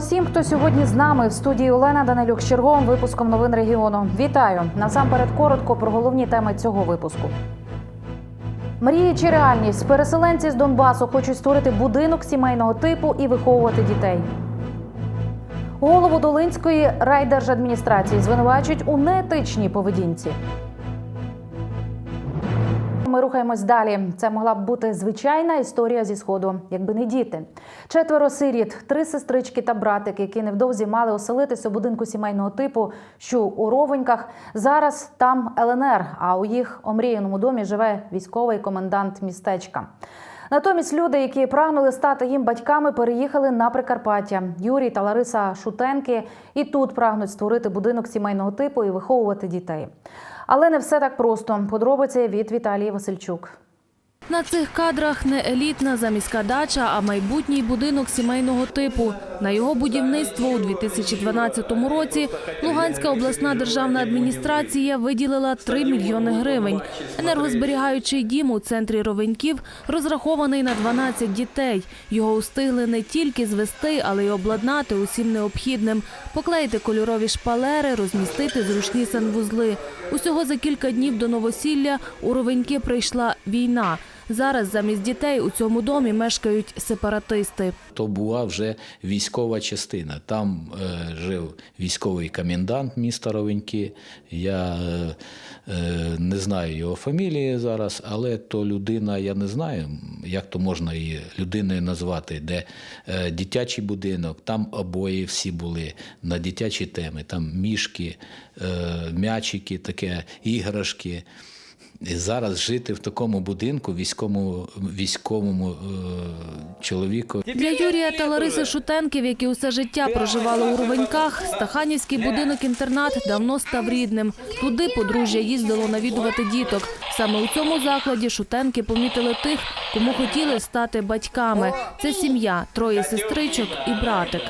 усім, хто сьогодні з нами в студії Олена Данилюк з черговим випуском новин регіону. Вітаю насамперед коротко про головні теми цього випуску. Мрії чи реальність переселенці з Донбасу хочуть створити будинок сімейного типу і виховувати дітей. Голову Долинської райдержадміністрації звинувачують у неетичній поведінці. Ми рухаємось далі. Це могла б бути звичайна історія зі сходу, якби не діти. Четверо сиріт, три сестрички та братик, які невдовзі мали оселитися у будинку сімейного типу, що у Ровеньках. Зараз там ЛНР. А у їх омріяному домі живе військовий комендант містечка. Натомість люди, які прагнули стати їм батьками, переїхали на Прикарпаття. Юрій та Лариса Шутенки і тут прагнуть створити будинок сімейного типу і виховувати дітей. Але не все так просто. Подробиці від Віталії Васильчук. На цих кадрах не елітна заміська дача, а майбутній будинок сімейного типу. На його будівництво у 2012 році Луганська обласна державна адміністрація виділила 3 мільйони гривень. Енергозберігаючий дім у центрі Ровеньків розрахований на 12 дітей. Його устигли не тільки звести, але й обладнати усім необхідним. Поклеїти кольорові шпалери, розмістити зручні санвузли. Усього за кілька днів до новосілля у Ровеньки прийшла війна. Зараз замість дітей у цьому домі мешкають сепаратисти. То була вже військова частина. Там е, жив військовий комендант міста Ровеньки. Я е, не знаю його фамілії зараз, але то людина, я не знаю, як то можна її людиною назвати, де е, дитячий будинок, там обої всі були на дитячі теми, там мішки, е, м'ячики, таке, іграшки. І зараз жити в такому будинку військовому, військовому е, чоловіку. Для Юрія та Лариси Шутенків, які усе життя проживали у Ровеньках, Стаханівський будинок-інтернат давно став рідним. Туди подружжя їздило навідувати діток. Саме у цьому закладі Шутенки помітили тих, кому хотіли стати батьками. Це сім'я, троє сестричок і братик.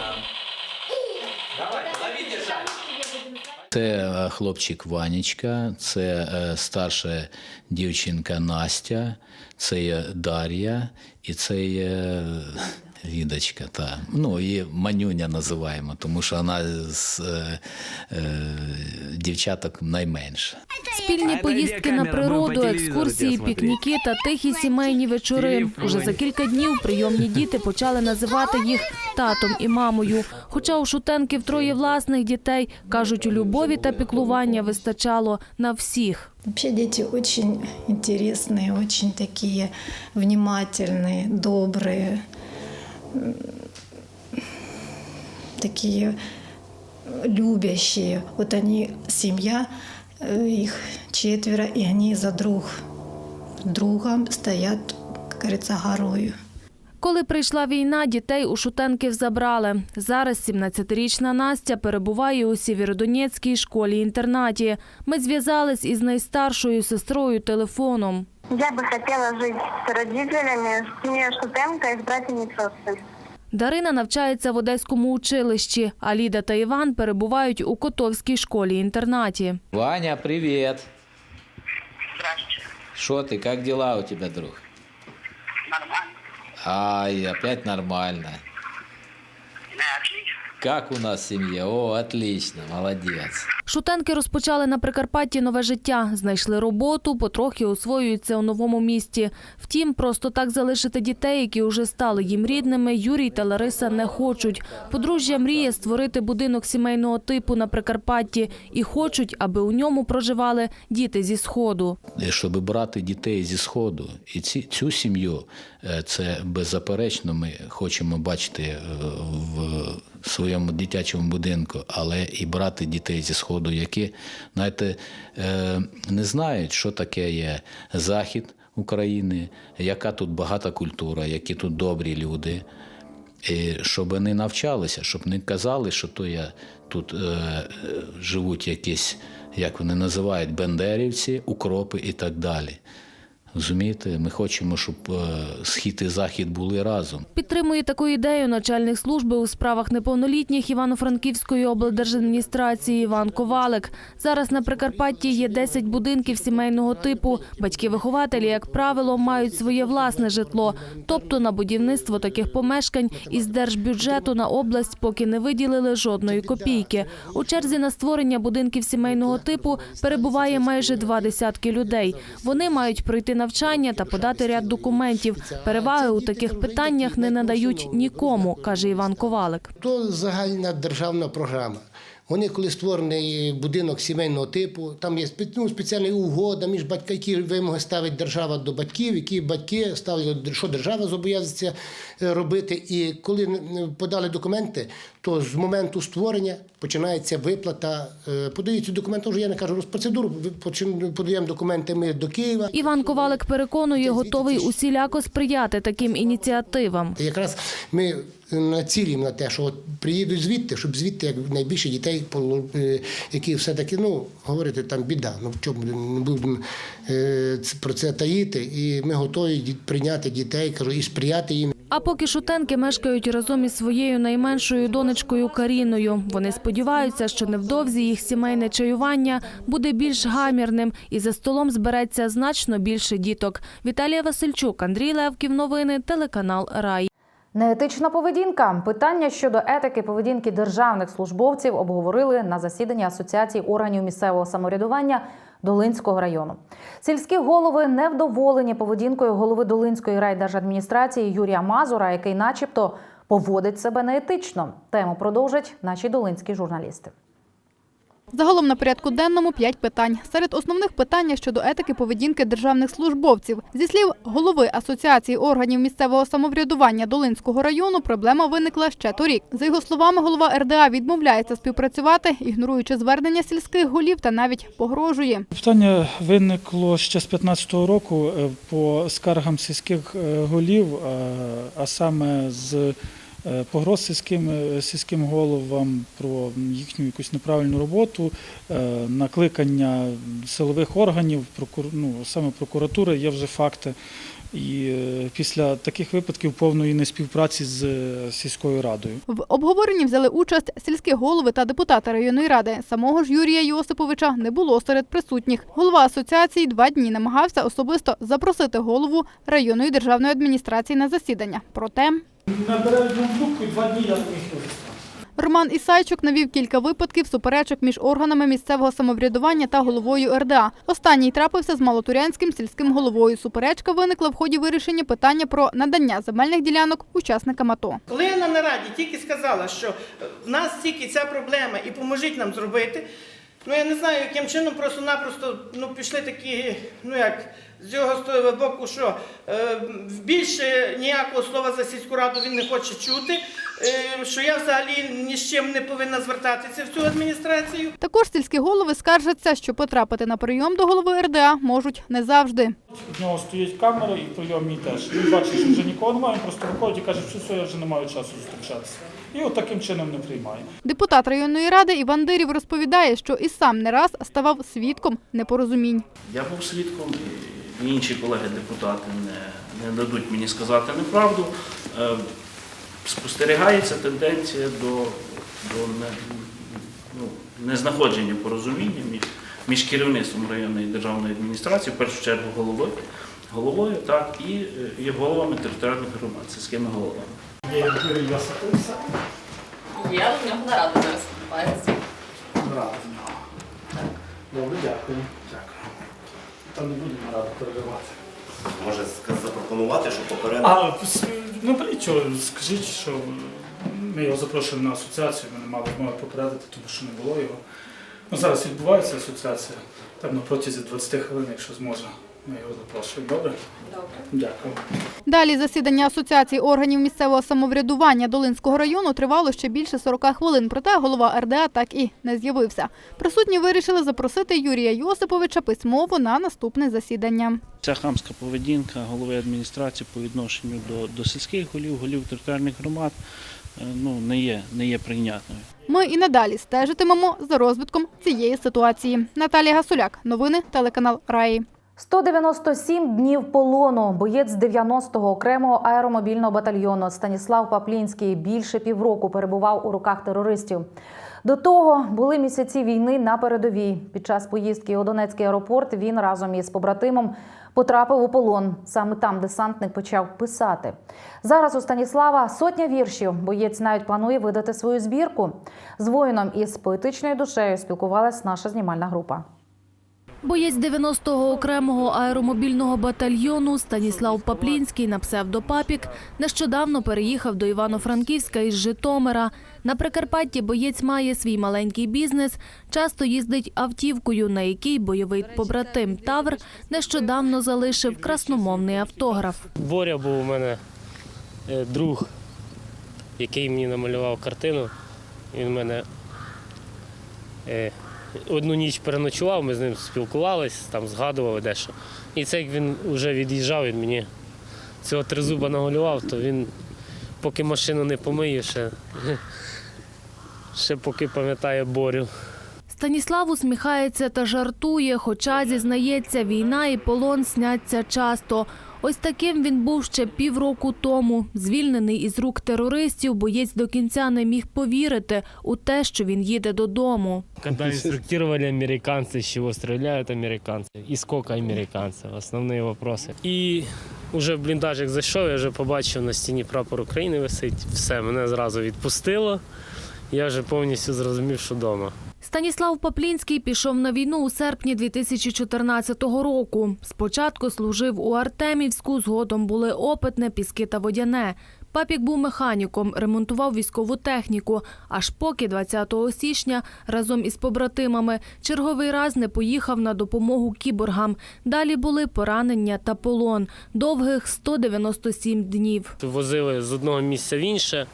Це е, хлопчик Ванечка, це е, старша дівчинка Настя, це є Дар'я і це є Лідочка. Та. Ну, її Манюня називаємо, тому що вона з е, е, дівчаток найменша. Спільні поїздки на природу, екскурсії, пікніки та тихі сімейні вечори. Уже за кілька днів прийомні діти почали називати їх татом і мамою. Хоча у Шутенків троє власних дітей, кажуть, у любові та піклування вистачало на всіх. Вообще дети очень интересные, очень такие внимательные, добрые, м, такие любящие. Вот они, семья, э, их четверо, и они за друг другом стоят, как говорится, горою. Коли прийшла війна, дітей у Шутенків забрали. Зараз 17-річна Настя перебуває у Сєвєродонецькій школі-інтернаті. Ми зв'язались із найстаршою сестрою телефоном. Я бы хотела жить с родителями, в семье Шутенко и с братьями Тросты. Дарина навчається в одеському училищі, а Ліда та Іван перебувають у Котовській школі-інтернаті. Ваня, привіт! Здравствуйте. Що ти, як дела у тебе, друг? Нормально. Ай, опять нормально. Да, отлично. Как у нас семья? О, отлично, молодец. Шутенки розпочали на Прикарпатті нове життя, знайшли роботу, потрохи освоюються у новому місті. Втім, просто так залишити дітей, які вже стали їм рідними, Юрій та Лариса не хочуть. Подружжя мріє створити будинок сімейного типу на Прикарпатті і хочуть, аби у ньому проживали діти зі сходу. Щоб брати дітей зі Сходу. І ці, цю сім'ю, е, це беззаперечно, ми хочемо бачити е, в своєму дитячому будинку, але і брати дітей зі Сходу, які, знаєте, е, не знають, що таке є Захід України, яка тут багата культура, які тут добрі люди. І щоб вони навчалися, щоб не казали, що то я тут е, живуть якісь, як вони називають, бендерівці, укропи і так далі. Розумієте, ми хочемо, щоб е, схід і захід були разом. Підтримує таку ідею начальник служби у справах неповнолітніх Івано-Франківської облдержадміністрації Іван Ковалик. Зараз на Прикарпатті є 10 будинків сімейного типу. Батьки-вихователі, як правило, мають своє власне житло. Тобто на будівництво таких помешкань із держбюджету на область поки не виділили жодної копійки. У черзі на створення будинків сімейного типу перебуває майже два десятки людей. Вони мають пройти навчання та подати ряд документів. Переваги у таких питаннях не надають нікому, каже Іван Ковалик. То загальна державна програма. Вони, коли створений будинок сімейного типу, там є ну, спеціальна угода між батьками, які вимоги ставить держава до батьків, які батьки ставлять, що держава зобов'язується е, робити. І коли подали документи, то з моменту створення починається виплата. е, Подаються документи, вже я не кажу розпроцедуру, подаємо документи ми до Києва. Іван Ковалик переконує, готовий усіляко сприяти таким ініціативам. Якраз ми націлюємо на те, що от приїдуть звідти, щоб звідти як найбільше дітей, е, які все-таки, ну, говорити, там біда. Ну, в чому не будемо е, про це таїти. І ми готові прийняти дітей, кажу, і сприяти їм. А поки шутенки мешкають разом із своєю найменшою донечкою Каріною. Вони сподіваються, що невдовзі їх сімейне чаювання буде більш гамірним і за столом збереться значно більше діток. Віталія Васильчук, Андрій Левків. Новини, телеканал Рай. Неетична поведінка. Питання щодо етики поведінки державних службовців обговорили на засіданні Асоціації органів місцевого самоврядування Долинського району. Сільські голови невдоволені поведінкою голови Долинської райдержадміністрації Юрія Мазура, який, начебто, поводить себе неетично. Тему продовжать наші долинські журналісти. Загалом на порядку денному п'ять питань. Серед основних питань щодо етики поведінки державних службовців. Зі слів голови Асоціації органів місцевого самоврядування Долинського району, проблема виникла ще торік. За його словами, голова РДА відмовляється співпрацювати, ігноруючи звернення сільських голів та навіть погрожує. Питання виникло ще з 2015 року е, по скаргам сільських е, голів, е, а саме з погроз сільським, е, сільським головам про їхню якусь неправильну роботу, е, накликання силових органів, ну, саме прокуратури, є вже факти. І е, після таких випадків повної неспівпраці з е, сільською радою. В обговоренні взяли участь сільські голови та депутати районної ради. Самого ж Юрія Йосиповича не було серед присутніх. Голова асоціації два дні намагався особисто запросити голову районної державної адміністрації на засідання. Проте Набирають трубку і два дні я не міг Роман Ісайчук навів кілька випадків суперечок між органами місцевого самоврядування та головою РДА. Останній трапився з Малотурянським сільським головою. Суперечка виникла в ході вирішення питання про надання земельних ділянок учасникам АТО. Коли я на нараді тільки сказала, що е, в нас тільки ця проблема і поможіть нам зробити, ну я не знаю, яким чином просто-напросто ну, пішли такі, ну як з його боку, що е, більше ніякого слова за сільську раду він не хоче чути, е, що я взагалі ні з чим не повинна звертатися в цю адміністрацію. Також сільські голови скаржаться, що потрапити на прийом до голови РДА можуть не завжди. В нього стоїть камера і прийом мій теж. Він бачить, що вже нікого немає, він просто виходить і каже, що все, я вже не маю часу зустрічатися. І от таким чином не приймає. Депутат районної ради Іван Дирів розповідає, що і сам не раз ставав свідком непорозумінь. Я був свідком, і інші колеги-депутати не, не дадуть мені сказати неправду. Е, Спостерігається тенденція до, до не, ну, незнаходження порозуміння між, між керівництвом районної державної адміністрації, в першу чергу головою, головою так, і, і головами територіальних громад, сільськими головами. Є Юрій Йосипович. Я до нього нараду зараз відбувається. Рада з нього. Добре, дякую. Дякую. Та не будемо раду переривати. Може запропонувати, щоб попередити. А с- ну беріть, скажіть, що ми його запрошуємо на асоціацію, ми не мали змоги попередити, тому що не було його. Ну, зараз відбувається асоціація, там на протязі 20 хвилин, якщо зможе. Ми його запрошуємо. Добре? Добре. Дякую. Далі засідання Асоціації органів місцевого самоврядування Долинського району тривало ще більше 40 хвилин, проте голова РДА так і не з'явився. Присутні вирішили запросити Юрія Йосиповича письмово на наступне засідання. Ця хамська поведінка голови адміністрації по відношенню до, до сільських голів, голів територіальних громад е, ну, не, є, не є прийнятною. Ми і надалі стежитимемо за розвитком цієї ситуації. Наталія Гасуляк, новини, телеканал Раї. 197 днів полону. Боєць 90-го окремого аеромобільного батальйону Станіслав Паплінський більше півроку перебував у руках терористів. До того були місяці війни на передовій. Під час поїздки у Донецький аеропорт він разом із побратимом потрапив у полон. Саме там десантник почав писати. Зараз у Станіслава сотня віршів. Боєць навіть планує видати свою збірку. З воїном із поетичною душею спілкувалась наша знімальна група. Боєць 90-го окремого аеромобільного батальйону Станіслав Паплінський на псевдо Папік нещодавно переїхав до Івано-Франківська із Житомира. На Прикарпатті боєць має свій маленький бізнес, часто їздить автівкою, на якій бойовий побратим Тавр нещодавно залишив красномовний автограф. Боря був у мене е, друг, який мені намалював картину. Він мене е, одну ніч переночував, ми з ним спілкувалися, там згадували дещо. І це як він вже від'їжджав, він мені цього тризуба наголював, то він, поки машину не помиє, ще, ще поки пам'ятає Борю. Станіслав усміхається та жартує, хоча зізнається, війна і полон сняться часто. Ось таким він був ще півроку тому. Звільнений із рук терористів, боєць до кінця не міг повірити у те, що він їде додому. Когда инструктировали американцы, с чего стреляют американцы и сколько американцев, основные вопросы. І вже в бліндажик зайшов, я вже побачив на стіні прапор України висить. Все, мене зразу відпустило. Я вже повністю зрозумів, що вдома. Станіслав Паплінський пішов на війну у серпні 2014 року. Спочатку служив у Артемівську, згодом були Опитне, Піски та Водяне. Папік був механіком, ремонтував військову техніку, аж поки 20 січня разом із побратимами черговий раз не поїхав на допомогу кіборгам. Далі були поранення та полон. Довгих 197 днів. Возили з одного місця в інше,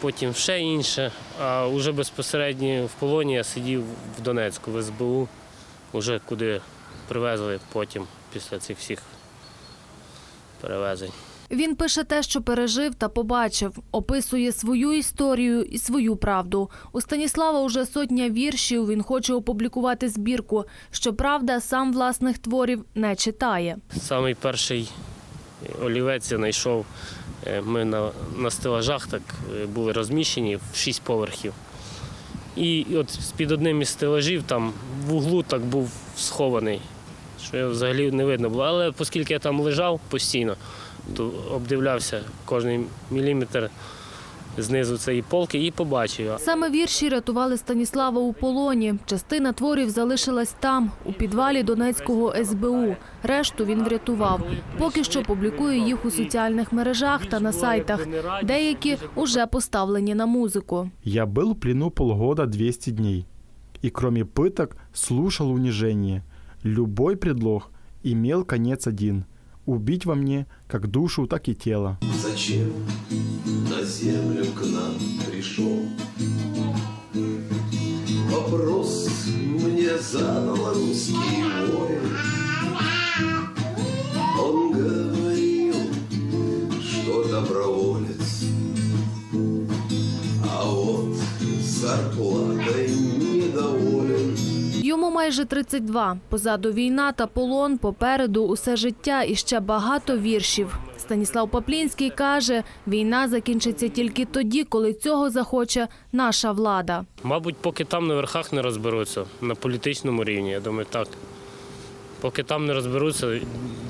потім ще інше. А вже безпосередньо в полоні я сидів в Донецьку, в СБУ, вже куди привезли потім після цих всіх перевезень. Він пише те, що пережив та побачив, описує свою історію і свою правду. У Станіслава уже сотня віршів. Він хоче опублікувати збірку. Щоправда, сам власних творів не читає. Самий перший олівець я знайшов. Е, Ми на, на стелажах так е, були розміщені в шість поверхів. І от під одним із стелажів там в углу так був схований, що його взагалі не видно було. Але оскільки я там лежав постійно, то обдивлявся кожний міліметр знизу цієї полки і побачив. його. Саме вірші рятували Станіслава у полоні. Частина творів залишилась там, у підвалі Донецького СБУ. Решту він врятував. Поки що публікує їх у соціальних мережах та на сайтах. Деякі уже поставлені на музику. Я был в плену полгода 200 дней, и кроме пыток слушал унижение. Любой предлог имел конец один – убить во мне как душу, так и тело. Зачем на землю к нам пришел? Вопрос мне задал русский воин. Он говорил, что доброволец, а вот недоволен. Йому майже 32. Позаду війна та полон, попереду усе життя і ще багато віршів. Станіслав Паплінський каже, війна закінчиться тільки тоді, коли цього захоче наша влада. Мабуть, поки там на верхах не розберуться на політичному рівні, я думаю, так. Поки там не розберуться,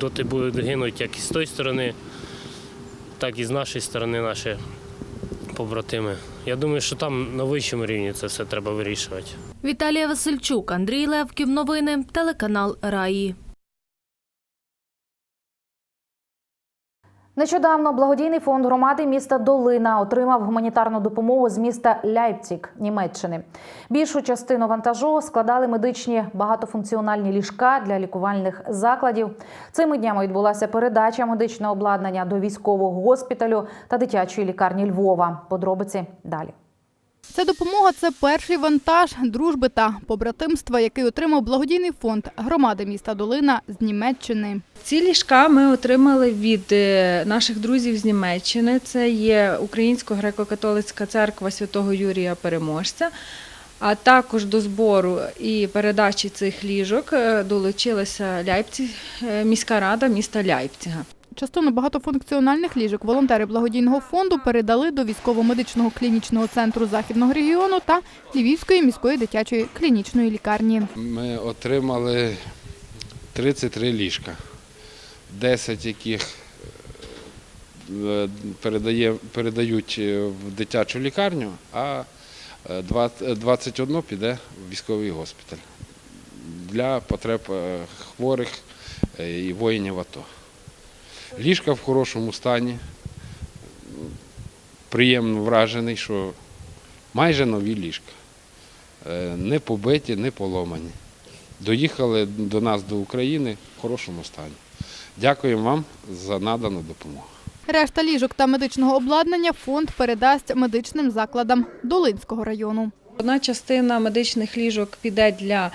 доти будуть гинуть як і з тої сторони, так і з нашої сторони наші побратими. Я думаю, що там на вищому рівні це все треба вирішувати. Віталія Васильчук, Андрій Левків. Новини. Телеканал Раї. Нещодавно благодійний фонд громади міста Долина отримав гуманітарну допомогу з міста Ляйпциг, Німеччини. Більшу частину вантажу складали медичні багатофункціональні ліжка для лікувальних закладів. Цими днями відбулася передача медичного обладнання до військового госпіталю та дитячої лікарні Львова. Подробиці далі. Ця допомога це перший вантаж дружби та побратимства, який отримав благодійний фонд громади міста Долина з Німеччини. Ці ліжка ми отримали від е, наших друзів з Німеччини. Це є Українсько-греко-католицька церква святого Юрія Переможця. А також до збору і передачі цих ліжок е, долучилася Ляйпці, е, міська рада міста Ляйпціга. Частину багатофункціональних ліжок волонтери благодійного фонду передали до військово-медичного клінічного центру західного регіону та Львівської міської дитячої клінічної лікарні. Ми отримали 33 ліжка, 10 яких е, передають е, в дитячу лікарню, а е, 20 21 піде в військовий госпіталь для потреб е, хворих е, і воїнів АТО. Ліжка в хорошому стані. Приємно вражений, що майже нові ліжка. Е, Не побиті, не поломані. Доїхали до нас до України в хорошому стані. Дякуємо вам за надану допомогу. Решта ліжок та медичного обладнання фонд передасть медичним закладам Долинського району. Одна частина медичних ліжок піде для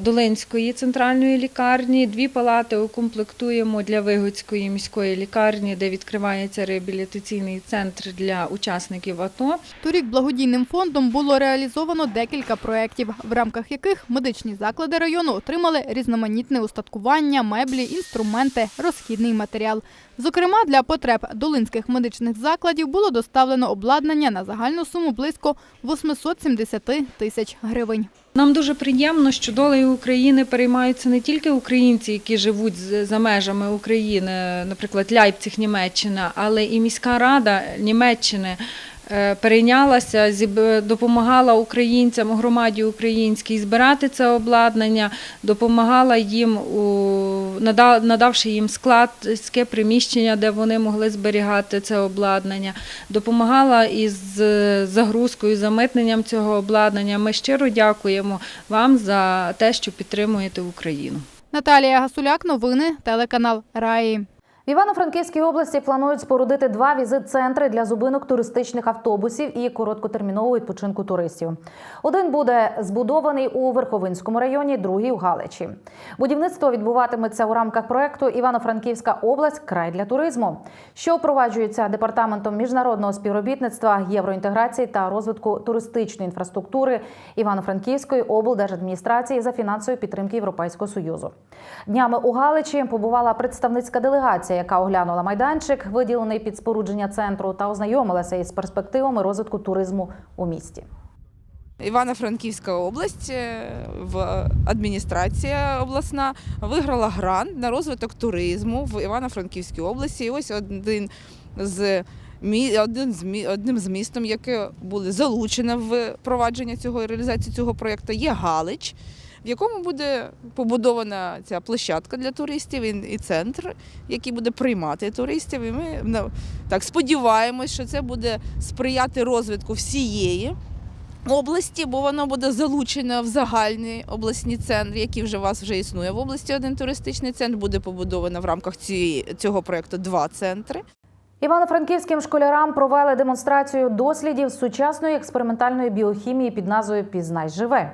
Долинської центральної лікарні. Дві палати укомплектуємо для Вигодської міської лікарні, де відкривається реабілітаційний центр для учасників АТО. Торік благодійним фондом було реалізовано декілька проєктів, в рамках яких медичні заклади району отримали різноманітне устаткування, меблі, інструменти, розхідний матеріал. Зокрема, для потреб долинських медичних закладів було доставлено обладнання на загальну суму близько 870 тисяч гривень. Нам дуже приємно, що долею України переймаються не тільки українці, які живуть за межами України, наприклад, Ляйпциг Німеччина, але і міська рада Німеччини перейнялася, зіб- допомагала українцям, громаді українській збирати це обладнання, допомагала їм, надавши їм складське приміщення, де вони могли зберігати це обладнання, допомагала із е, загрузкою, замитненням цього обладнання. Ми щиро дякуємо вам за те, що підтримуєте Україну. Наталія Гасуляк, новини, телеканал Раї. В Івано-Франківській області планують спорудити два візит-центри для зупинок туристичних автобусів і короткотермінового відпочинку туристів. Один буде збудований у Верховинському районі, другий у Галичі. Будівництво відбуватиметься у рамках проекту Івано-Франківська область край для туризму, що впроваджується департаментом міжнародного співробітництва, євроінтеграції та розвитку туристичної інфраструктури Івано-Франківської облдержадміністрації за фінансової підтримки Європейського союзу. Днями у Галичі побувала представницька делегація, яка оглянула майданчик, виділений під спорудження центру, та ознайомилася із перспективами розвитку туризму у місті. Івано-Франківська область, е, в адміністрація обласна виграла грант на розвиток туризму в Івано-Франківській області. І ось один з один з одним з містом, яке було залучене в провадження цього і реалізацію цього проєкту, є Галич. В якому буде побудована ця площадка для туристів і центр, який буде приймати туристів. І ми ну, так сподіваємось, що це буде сприяти розвитку всієї області, бо воно буде залучено в загальні обласні центри, які вже у вас вже існує в області. Один туристичний центр буде побудовано в рамках цієї, цього проєкту два центри. Івано-франківським школярам провели демонстрацію дослідів сучасної експериментальної біохімії під назвою Пізнай живе.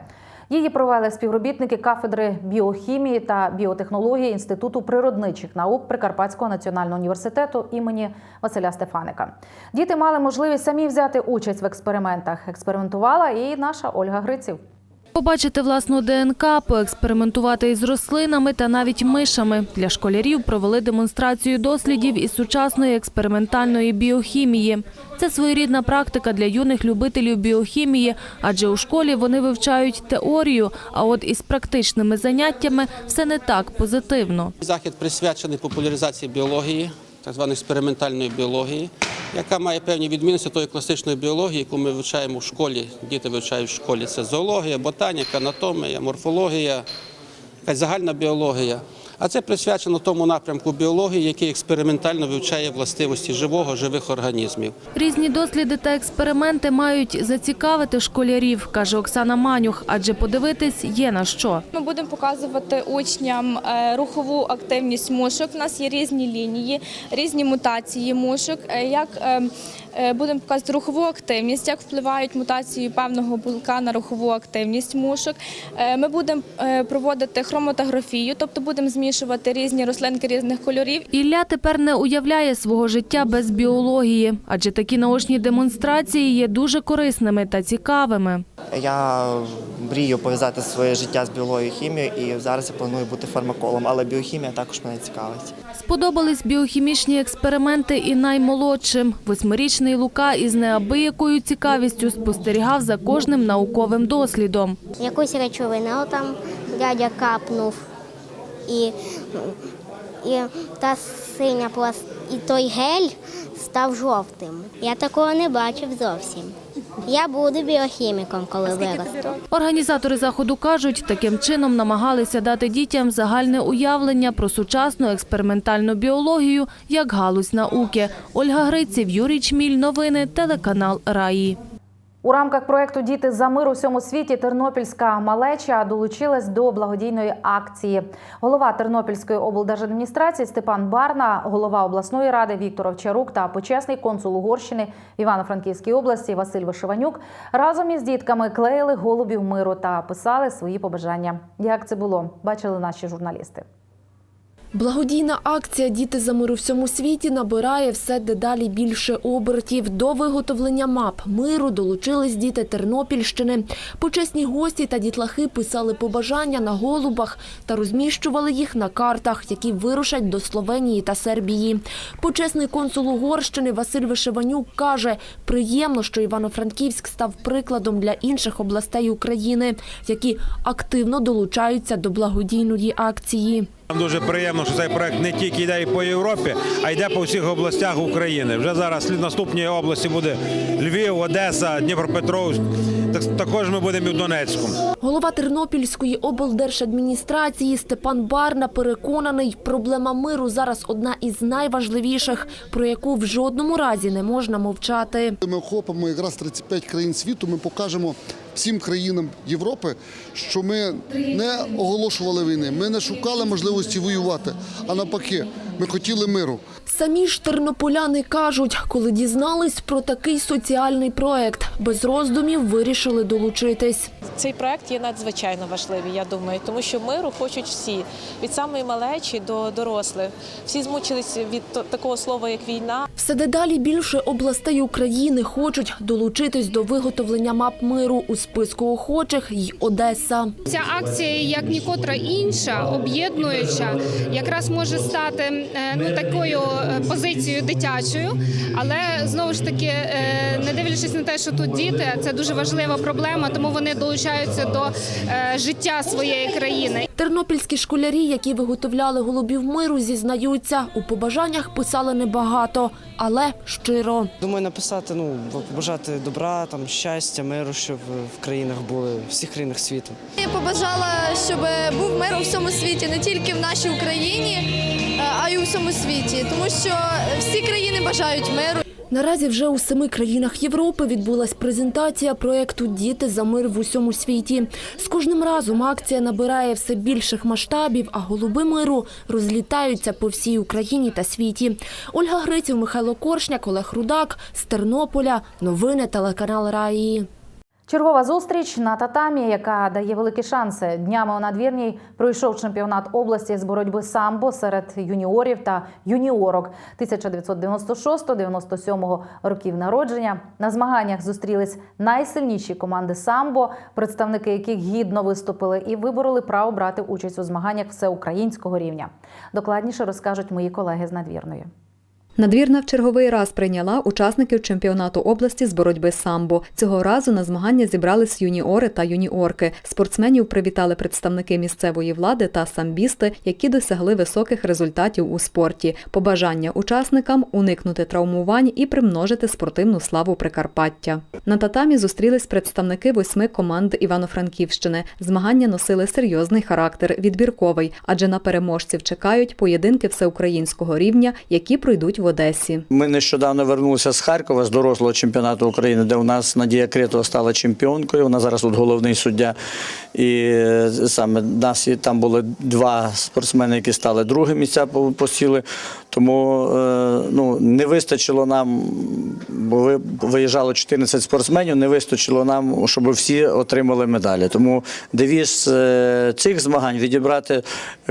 Її провели співробітники кафедри біохімії та біотехнології Інституту природничих наук Прикарпатського національного університету імені Василя Стефаника. Діти мали можливість самі взяти участь в експериментах. Експериментувала і наша Ольга Гриців. Побачити власну ДНК, поекспериментувати із рослинами та навіть мишами. Для школярів провели демонстрацію дослідів із сучасної експериментальної біохімії. Це своєрідна практика для юних любителів біохімії, адже у школі вони вивчають теорію, а от із практичними заняттями все не так позитивно. Захід присвячений популяризації біології, так званої експериментальної біології, яка має певні відмінності тої класичної біології, яку ми вивчаємо в школі. Діти вивчають в школі. Це зоологія, ботаніка, анатомія, морфологія, якась загальна біологія. А це присвячено тому напрямку біології, який експериментально вивчає властивості живого, живих організмів. Різні досліди та експерименти мають зацікавити школярів, каже Оксана Манюх, адже подивитись є на що. Ми будемо показувати учням е, рухову активність мушок. У нас є різні лінії, різні мутації мушок. Е, Як е, будемо показувати рухову активність, як впливають мутації певного білка на рухову активність мушок. Ми будемо проводити хроматографію, тобто будемо змішувати змішувати різні рослинки різних кольорів. Ілля тепер не уявляє свого життя без біології, адже такі наочні демонстрації є дуже корисними та цікавими. Я мрію пов'язати своє життя з біологією і хімією, і зараз я планую бути фармаколом, але біохімія також мене цікавить. Сподобались біохімічні експерименти і наймолодшим. Восьмирічний Лука із неабиякою цікавістю спостерігав за кожним науковим дослідом. Якусь речовину там дядя капнув, і, і та синя пласт, і той гель став жовтим. Я такого не бачив зовсім. Я буду біохіміком, коли виросту. Організатори заходу кажуть, таким чином намагалися дати дітям загальне уявлення про сучасну експериментальну біологію як галузь науки. Ольга Гриців, Юрій Чміль. Новини. Телеканал Раї. У рамках проекту Діти за мир у всьому світі Тернопільська малеча долучилась до благодійної акції. Голова Тернопільської облдержадміністрації Степан Барна, голова обласної ради Віктор Овчарук та почесний консул Угорщини Івано-Франківській області Василь Вишиванюк разом із дітками клеїли голубів миру та писали свої побажання. Як це було, бачили наші журналісти. Благодійна акція Діти за мир у всьому світі набирає все дедалі більше обертів. До виготовлення мап миру долучились діти Тернопільщини. Почесні гості та дітлахи писали побажання на голубах та розміщували їх на картах, які вирушать до Словенії та Сербії. Почесний консул Угорщини Василь Вишиванюк каже, приємно, що Івано-Франківськ став прикладом для інших областей України, які активно долучаються до благодійної акції. Нам дуже приємно, що цей проект не тільки йде по Європі, а йде по всіх областях України. Вже зараз наступні області буде Львів, Одеса, Дніпропетровськ. Так- Також ми будемо і в Донецьку. Голова Тернопільської облдержадміністрації Степан Барна переконаний, проблема миру зараз одна із найважливіших, про яку в жодному разі не можна мовчати. Ми охопимо якраз 35 країн світу. Ми покажемо всім країнам Європи, що ми не оголошували війни, ми не шукали можливості воювати, а навпаки, ми хотіли миру. Самі ж тернополяни кажуть, коли дізнались про такий соціальний проект, без роздумів вирішили долучитись. Цей проект є надзвичайно важливий, я думаю, тому що миру хочуть всі від самої малечі до дорослих. Всі змучились від такого слова, як війна. Все дедалі більше областей України хочуть долучитись до виготовлення мап миру у списку охочих й Одеса. Ця акція, як нікотра інша, об'єднуюча, якраз може стати е, ну такою е, позицією дитячою, але знову ж таки, е, не дивлячись на те, що тут діти, це дуже важлива проблема, тому вони долучаються до е, життя своєї країни. Тернопільські школярі, які виготовляли голубів миру, зізнаються, у побажаннях писали небагато, але щиро. Думаю, написати, ну, побажати добра, там, щастя, миру, щоб в країнах були, в всіх країнах світу. Я побажала, щоб був мир у всьому світі, не тільки в нашій Україні, а й у всьому світі, тому що всі країни бажають миру. Наразі вже у семи країнах Європи відбулась презентація проєкту Діти за мир в усьому світі. З кожним разом акція набирає все більших масштабів, а голуби миру розлітаються по всій Україні та світі. Ольга Гриців, Михайло Коршняк, Олег Рудак з Тернополя. Новини телеканал Раї. Чергова зустріч на татамі, яка дає великі шанси. Днями у надвірній пройшов чемпіонат області з боротьби самбо серед юніорів та юніорок 1996-97 років народження. На змаганнях зустрілись найсильніші команди самбо, представники яких гідно виступили і вибороли право брати участь у змаганнях всеукраїнського рівня. Докладніше розкажуть мої колеги з надвірної. Надвірна в черговий раз прийняла учасників чемпіонату області з боротьби самбо. Цього разу на змагання зібрались юніори та юніорки. Спортсменів привітали представники місцевої влади та самбісти, які досягли високих результатів у спорті. Побажання учасникам уникнути травмувань і примножити спортивну славу Прикарпаття. На татамі зустрілись представники восьми команд Івано-Франківщини. Змагання носили серйозний характер, відбірковий, адже на переможців чекають поєдинки всеукраїнського рівня, які пройдуть в Одесі. Ми нещодавно вернулися з Харкова з дорослого чемпіонату України, де у нас Надія Критова стала чемпіонкою. Вона зараз тут головний суддя. І е, саме нас і там були два спортсмени, які стали друге місця по- посіли. Тому е, ну, не вистачило нам, бо ви- виїжджало 14 спортсменів, не вистачило нам, щоб всі отримали медалі. Тому девіз е, цих змагань відібрати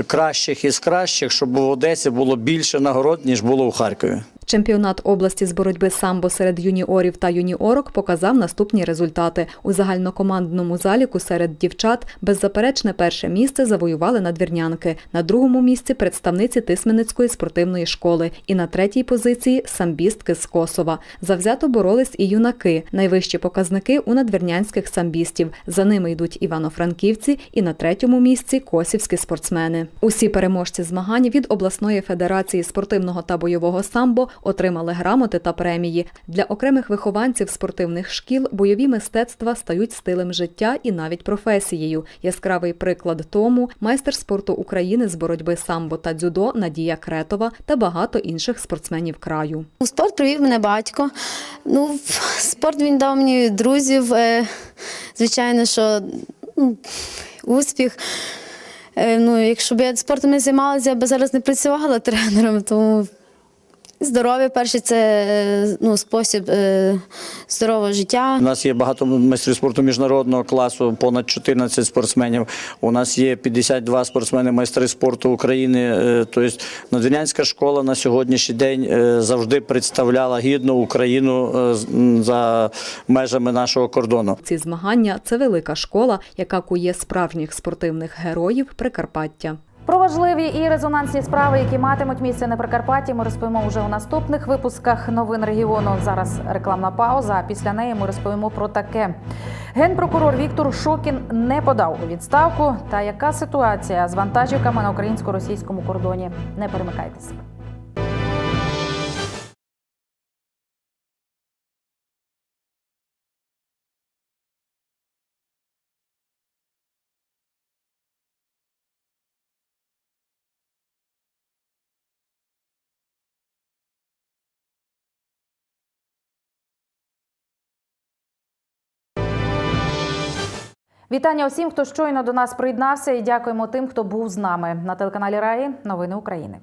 кращих із кращих, щоб в Одесі було більше нагород, ніж було у Харкові. Чемпіонат області з боротьби самбо серед юніорів та юніорок показав наступні результати. У загальнокомандному заліку серед дівчат беззаперечне перше місце завоювали надвірнянки. На другому місці представниці Тисменницької спортивної школи. І на третій позиції самбістки з Косова. Завзято боролись і юнаки. Найвищі показники у надвірнянських самбістів. За ними йдуть івано-франківці і на третьому місці косівські спортсмени. Усі переможці змагань від обласної федерації спортивного та бойового самбо отримали грамоти та премії. Для окремих вихованців спортивних шкіл бойові мистецтва стають стилем життя і навіть професією. Яскравий приклад тому майстер спорту України з боротьби самбо та дзюдо Надія Кретова та багато інших спортсменів краю. У спорт привів мене батько. Ну, спорт він дав мені друзів. е, Звичайно, що ну, успіх. Е, Ну, якщо б я спортом не займалася, я б зараз не працювала тренером, тому здоров'я перше це е, ну, спосіб е, здорового життя. У нас є багато майстрів спорту міжнародного класу, понад 14 спортсменів. У нас є 52 спортсмени майстри спорту України. Е, Тобто Надвірнянська школа на сьогоднішній день е, завжди представляла гідно Україну е, з- за межами нашого кордону. Ці змагання це велика школа, яка кує справжніх спортивних героїв Прикарпаття. Про важливі і резонансні справи, які матимуть місце на Прикарпатті, ми розповімо вже у наступних випусках новин регіону. Зараз рекламна пауза. А після неї ми розповімо про таке. Генпрокурор Віктор Шокін не подав у відставку. Та яка ситуація з вантажівками на українсько-російському кордоні? Не перемикайтеся. Вітання усім, хто щойно до нас приєднався, і дякуємо тим, хто був з нами на телеканалі Раї. Новини України.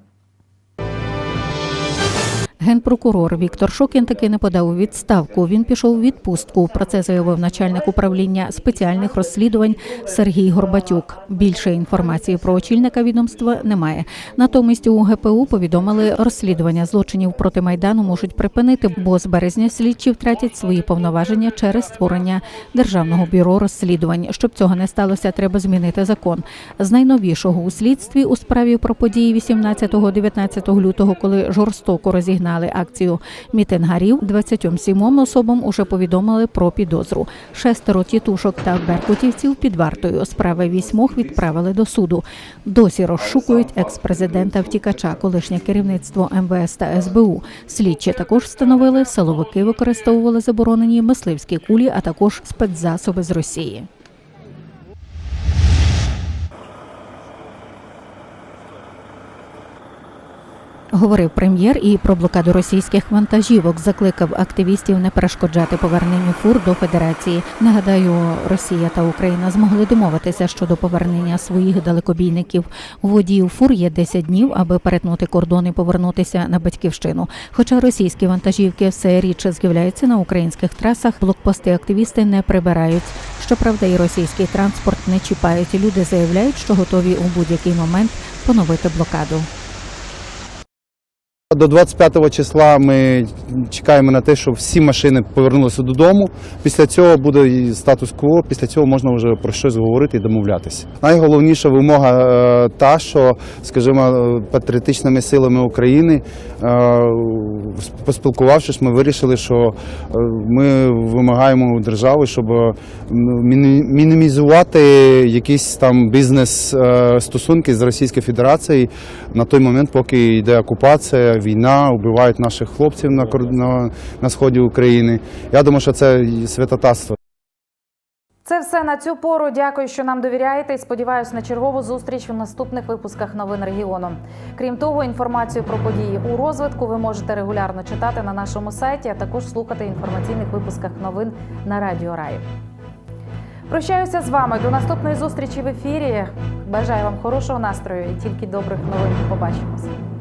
Генпрокурор Віктор Шокін таки не подав у відставку. Він пішов у відпустку. Про це заявив начальник управління спеціальних розслідувань Сергій Горбатюк. Більше інформації про очільника відомства немає. Натомість у ГПУ повідомили, розслідування злочинів проти майдану можуть припинити, бо з березня слідчі втратять свої повноваження через створення державного бюро розслідувань. Щоб цього не сталося, треба змінити закон. З найновішого у слідстві у справі про події 18-19 лютого, коли жорстоко розігнали акцію мітингарів, 27 особам уже повідомили про підозру. Шестеро тітушок та беркутівців під вартою. Справи вісьмох відправили до суду. Досі розшукують екс-президента втікача, колишнє керівництво МВС та СБУ. Слідчі також встановили, силовики використовували заборонені мисливські кулі, а також спецзасоби з Росії. Говорив прем'єр і про блокаду російських вантажівок. Закликав активістів не перешкоджати поверненню фур до федерації. Нагадаю, Росія та Україна змогли домовитися щодо повернення своїх далекобійників. У водіїв фур є 10 днів, аби перетнути кордон і повернутися на батьківщину. Хоча російські вантажівки все рідше з'являються на українських трасах, блокпости активісти не прибирають. Щоправда, і російський транспорт не чіпають. Люди заявляють, що готові у будь-який момент поновити блокаду. До 25 числа ми чекаємо на те, щоб всі машини повернулися додому. Після цього буде статус-кво, після цього можна вже про щось говорити і домовлятися. Найголовніша вимога е, та, що, скажімо, е, патріотичними силами України, е, поспілкувавшись, ми вирішили, що ми вимагаємо у держави, щоб мінімізувати якісь там бізнес стосунки з Російською Федерацією на той момент, поки йде окупація, війна, вбивають наших хлопців на, на, на сході України. Я думаю, що це святотатство. Це все на цю пору. Дякую, що нам довіряєте. і Сподіваюсь на чергову зустріч у наступних випусках новин регіону. Крім того, інформацію про події у розвитку ви можете регулярно читати на нашому сайті, а також слухати інформаційних випусках новин на Радіо Рай. Прощаюся з вами до наступної зустрічі в ефірі. Бажаю вам хорошого настрою і тільки добрих новин. Побачимось.